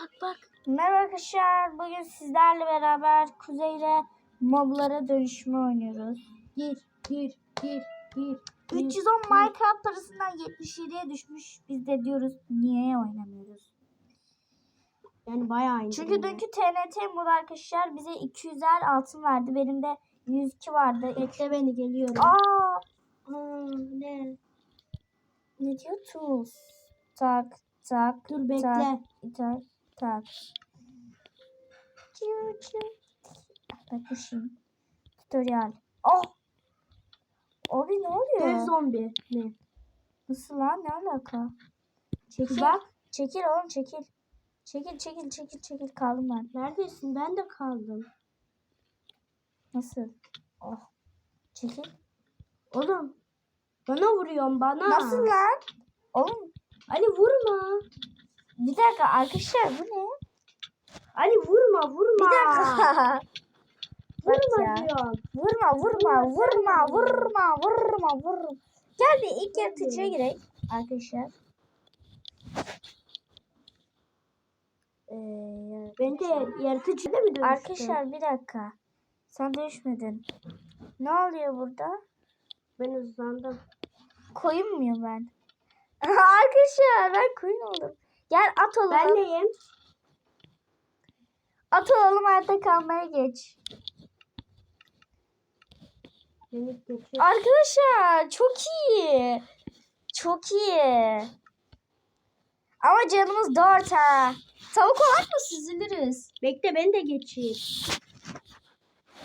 Bak bak. Merhaba arkadaşlar. Bugün sizlerle beraber kuzeyde moblara dönüşme oynuyoruz. Gir gir gir gir. 310 Minecraft parasından 77'ye düşmüş. Biz de diyoruz niye oynamıyoruz? Yani bayağı iyi. Çünkü dünkü TNT mod arkadaşlar bize 200'er altın verdi. Benim de 102 vardı. Bekle beni geliyorum. Aa, Aa, ne? ne diyor? Tools. Tak tak. Dur bekle. Tak tak tak. Çiu, çiu. Bak bu şey. Tutorial. Oh! Abi ne oluyor? Dev zombi. Ne? Nasıl lan? Ne alaka? Çekil. Bak. Çekil oğlum çekil. Çekil çekil çekil çekil kaldım ben. Neredesin? Ben de kaldım. Nasıl? Oh. Çekil. Oğlum. Bana vuruyorsun bana. Nasıl lan? Oğlum Ali vurma. Bir dakika arkadaşlar bu ne? Ali vurma vurma. Bir dakika. Vurma diyorum. Vurma vurma vurma vurma vurma vurma. Gel bir ilk yaratıcıya girelim arkadaşlar. Ee, Ben de yaratıcı da mı arkadaşlar bir dakika. Sen düşmedin. Ne oluyor burada? Ben hızlandım. Koyun muyum ben? arkadaşlar ben koyun oldum. Gel at olalım. Ben neyim? At olalım hayatta kalmaya geç. Arkadaşlar çok iyi. Çok iyi. Ama canımız dört ha. Tavuk olan mı süzülürüz? Bekle beni de geçeyim.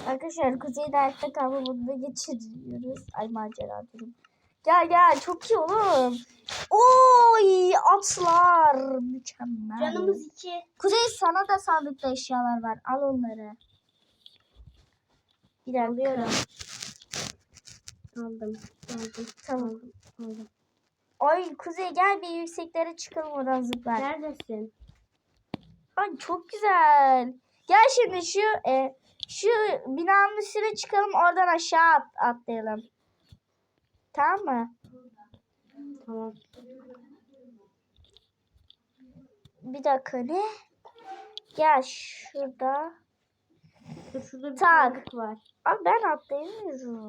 Arkadaşlar kuzeyde ayakta kalma moduna geçiriyoruz. Ay macera durum. Gel gel çok iyi oğlum. Oy atlar mükemmel. Canımız iki. Kuzey sana da sandıkta eşyalar var. Al onları. Bir dakika. Alıyorum. Aldım. Aldım. Tamam. Aldım. Ay Kuzey gel bir yükseklere çıkalım oradan zıplar. Neredesin? Ay çok güzel. Gel şimdi şu e, şu binanın üstüne çıkalım oradan aşağı at, atlayalım. Tamam mı? Tamam. Bir dakika ne? Gel şurada. Şurada bir Tak. tavuk var. Abi ben atlayamıyorum.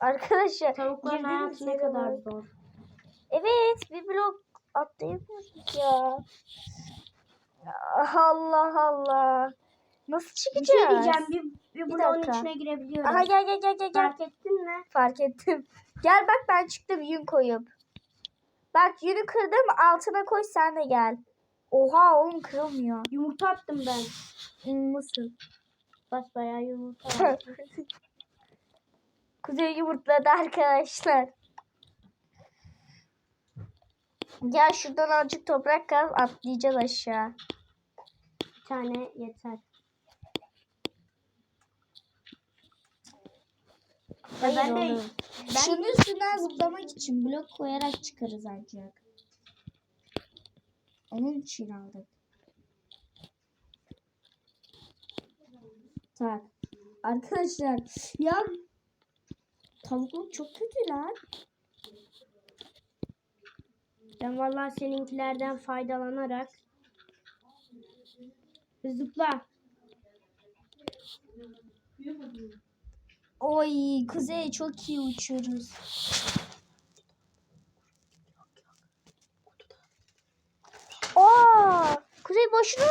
Arkadaşlar Tavukların hayatı ne kadar zor. Evet bir blok atlayamıyoruz ya. Allah Allah. Nasıl Bir çıkacağız? şey diyeceğim. Bir, bir, Bir bloğun dakika. içine girebiliyorum. Aha gel gel gel gel. Fark ettin mi? Fark ettim. Gel bak ben çıktım yün koyup. Bak yünü kırdım altına koy sen de gel. Oha oğlum kırılmıyor. Yumurta attım ben. Hmm, Nasıl? Basbayağı yumurta attım. Kuzey yumurtladı arkadaşlar. Gel şuradan azıcık toprak kaz atlayacağız aşağı. bir tane yeter. Hayır ben de- oğlum. Şunun üstünden zıplamak için blok koyarak çıkarız ancak. Onun için aldık. Tak. Arkadaşlar ya tavukluk çok kötü lan. Ben vallahi seninkilerden faydalanarak zıpla. Oy kuzey çok iyi uçuyoruz. Aa, kuzey boşuna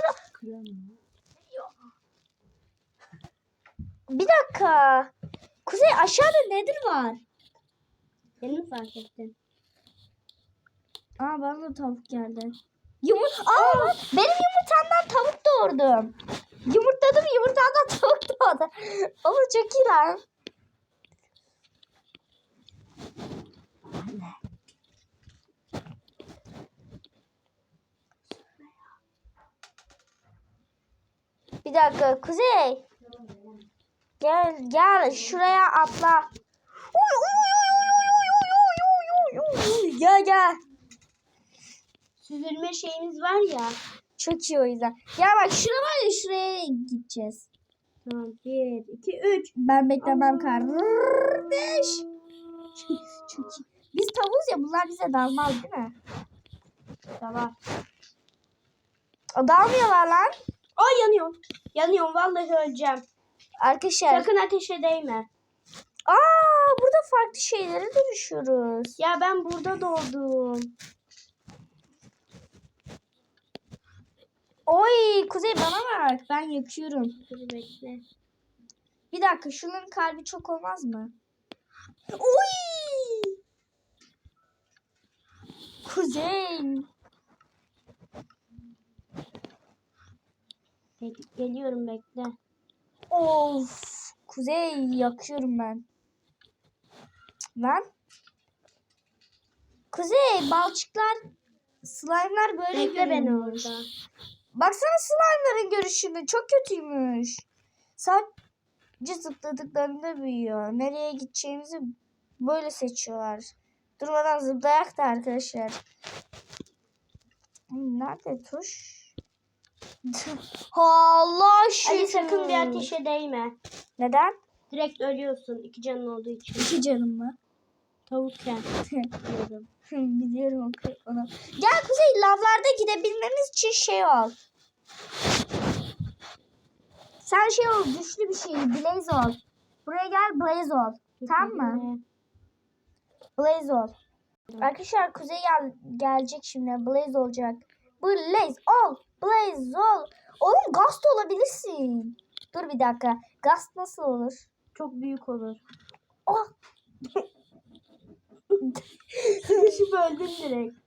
Bir dakika. Kuzey aşağıda nedir var? Beni mi fark ettin? Aa bana da tavuk geldi. Yumurt Aa lan, benim yumurtamdan tavuk doğurdum. Yumurtladım yumurtamdan tavuk doğdu. Oğlum çok iyi lan. Bir dakika Kuzey. Gel gel şuraya atla. Gel gel. Süzülme şeyimiz var ya. Çok iyi o yüzden. Gel bak şura var ya şuraya gideceğiz. Tamam. Bir, iki, üç. Ben beklemem kardeş. Çok iyi. Biz tavuz ya bunlar bize dalmaz değil mi? Tamam. Dalmıyorlar lan. Ay yanıyorum. Yanıyorum vallahi öleceğim. Arkadaşlar. Sakın ateşe değme. Aa burada farklı şeylere dönüşüyoruz. Ya ben burada doğdum. Oy Kuzey bana bak. Ben yakıyorum. Dur bekle. Bir dakika şunun kalbi çok olmaz mı? Oy! Kuzey. Bek- geliyorum bekle. Of. Kuzey yakıyorum ben. Lan. Kuzey balçıklar slime'lar böyle Bekle beni orada. Baksana slime'ların görüşünü çok kötüymüş. Sadece zıpladıklarında büyüyor. Nereye gideceğimizi böyle seçiyorlar. Durmadan zıplayak da arkadaşlar. Nerede tuş? Allah aşkına. Ali sakın bir ateşe değme. Neden? Direkt ölüyorsun iki canın olduğu için. İki canım mı? Tavukken. Biliyorum o- onu. Gel Kuzey lavlarda gidebilmemiz için şey ol. Sen şey ol güçlü bir şey Blaze ol. Buraya gel Blaze ol. Tamam mı? Blaze ol. Arkadaşlar Kuzey gel gelecek şimdi. Blaze olacak. Blaze ol. Blaze ol. Oğlum Gast olabilirsin. Dur bir dakika. Gast nasıl olur? Çok büyük olur. Oh. Sıkışıp öldüm direkt.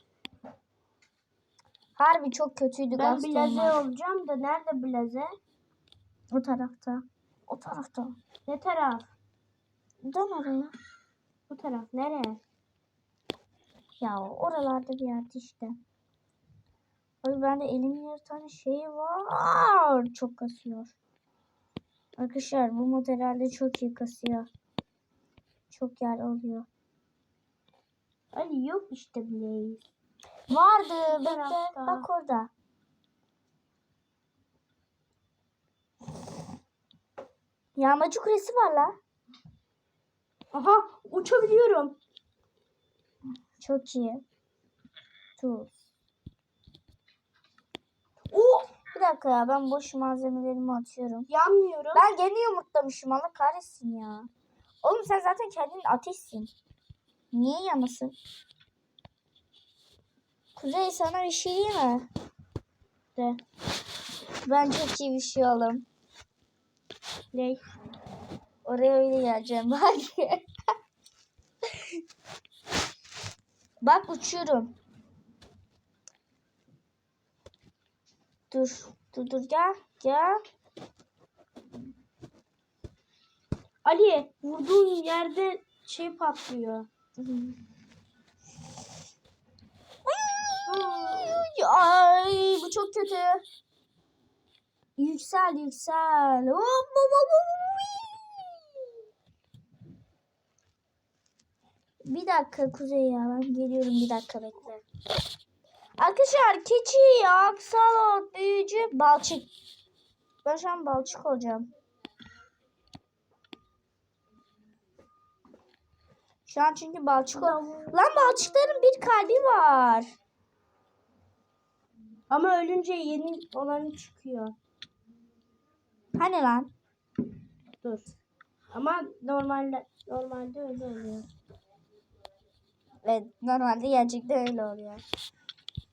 Harbi çok kötüydü Ben Gast blaze olmak. olacağım da nerede blaze? O tarafta. O tarafta. Ne taraf? Dön oraya. Bu taraf nereye? Ya oralarda bir yerde işte. Abi bende elimin bir tane şey var. Çok kasıyor. Arkadaşlar bu mod herhalde çok iyi kasıyor. Çok yer alıyor. Ali yok işte blaze. Vardı. Bekle. Bak orada. Yağmacı kulesi var la. Aha uçabiliyorum. Çok iyi. Tuz. Oh Bir dakika ya ben boş malzemelerimi atıyorum. yanmıyorum. Ben gene yumurtlamışım Allah kahretsin ya. Oğlum sen zaten kendin ateşsin. Niye yanasın? Kuzey sana bir şey diyeyim mi? De. Ben çok iyi bir şey oğlum. Ne? Oraya öyle geleceğim bak. bak uçuyorum. Dur. Dur dur gel. Gel. Ali vurduğun yerde şey patlıyor. Ay bu çok kötü. Yüksel yüksel. Bir dakika Kuzey ya ben geliyorum bir dakika bekle. Arkadaşlar keçi, aksalot, büyücü, balçık. Ben şu an balçık olacağım. Şu an çünkü balçık ol. Lan balçıkların bir kalbi var. Ama ölünce yeni olanı çıkıyor. Hani lan? Dur. Ama normalde normalde öyle oluyor. Evet normalde gerçekten öyle oluyor.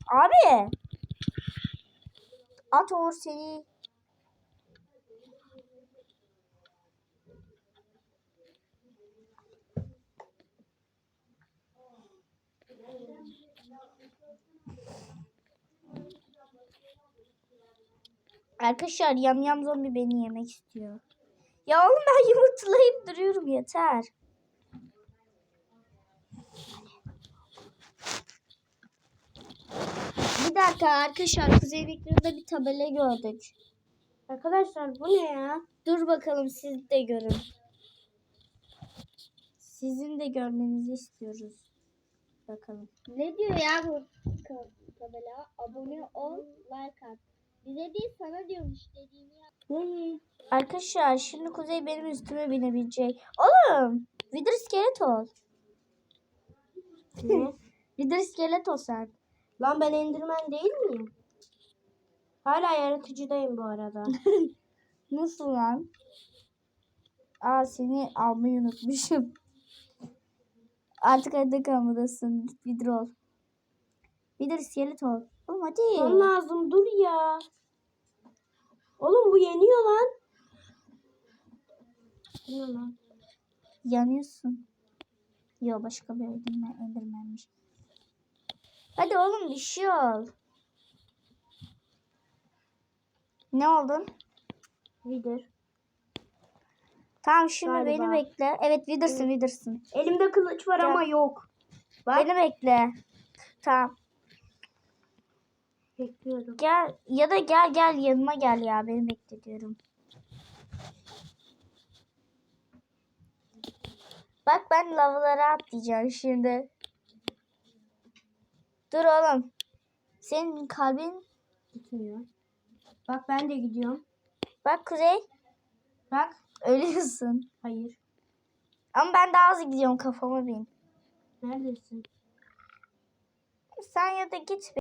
Abi. At or seni. Arkadaşlar yamyam zombi beni yemek istiyor. Ya oğlum ben yumurtlayıp duruyorum yeter. Bir dakika arkadaşlar Kuzey Viktor'da bir tabela gördük. Arkadaşlar bu ne ya? Dur bakalım siz de görün. Sizin de görmenizi istiyoruz. Bakalım. Ne diyor ya bu tabela? Abone ol, like at. Bize değil sana diyormuş dediğini yap. Arkadaşlar şimdi Kuzey benim üstüme binebilecek. Oğlum Wither iskelet ol. Wither iskelet ol sen. Lan ben Enderman değil miyim? Hala yaratıcıdayım bu arada. Nasıl lan? Aa seni almayı unutmuşum. Artık evde kalmadasın. Git vidir ol. Vidir iskelet ol. Oğlum hadi. Son lazım dur ya. Oğlum bu yeniyor lan. Ne lan? Yanıyorsun. Yo başka bir enderman, endermanmiş. Hadi oğlum bir şey ol. Ne oldun? Vidir. Tamam şimdi Galiba. beni bekle. Evet vidirsın vidirsın. Elimde kılıç var Gel. ama yok. Bak. Beni bekle. Tamam. Bekliyorum. Gel ya da gel gel yanıma gel ya beni bekle diyorum. Bak ben lavalara atlayacağım şimdi. Dur oğlum. Senin kalbin Gitmiyor. Bak ben de gidiyorum. bak Kuzey Bak. ölüyorsun. Hayır. Ama ben daha hızlı gidiyorum kafama bin. Neredesin? Sen ya da git